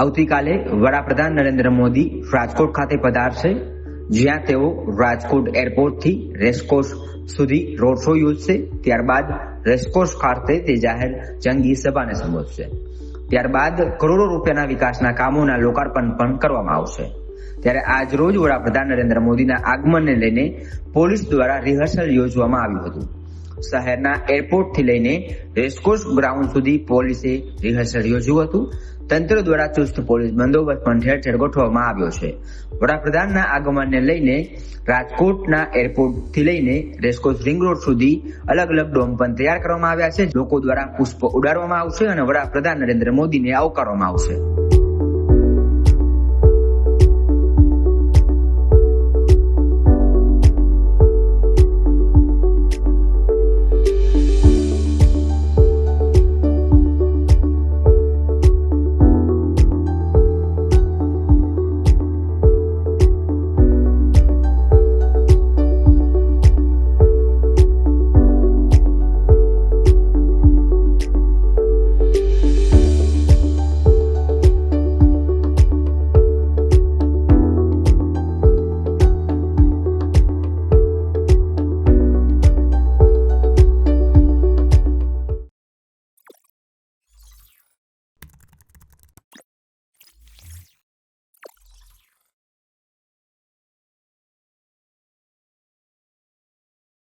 આવતીકાલે વડાપ્રધાન નરેન્દ્ર મોદી રાજકોટ ખાતે પધારશે, જ્યાં તેઓ રાજકોટ એરપોર્ટથી રેસકોર્સ સુધી રોડ શો યોજશે, ત્યારબાદ રેસકોર્સ ખાતે તે જાહેર જંગી સભાને સંબોધશે. ત્યારબાદ કરોડો રૂપિયાના વિકાસના કામોના લોકાર્પણ પણ કરવામાં આવશે. ત્યારે આજ રોજ વડાપ્રધાન નરેન્દ્ર મોદીના આગમનને લઈને પોલીસ દ્વારા રિહર્સલ યોજવામાં આવ્યું હતું. શહેરના એરપોર્ટથી લઈને રેસકોર્સ ગ્રાઉન્ડ સુધી પોલીસે રિહર્સલ યોજ્યું હતું. તંત્ર દ્વારા ચુસ્ત પોલીસ બંદોબસ્ત પણ ઠેર ઠેર ગોઠવવામાં આવ્યો છે. વડાપ્રધાનના આગમનને લઈને રાજકોટના એરપોર્ટથી લઈને રેસકોર્સ રિંગ રોડ સુધી અલગ અલગ ડોમ પણ તૈયાર કરવામાં આવ્યા છે. લોકો દ્વારા પુષ્પ ઉડાડવામાં આવશે અને વડાપ્રધાન નરેન્દ્ર મોદીને આવકારવામાં આવશે.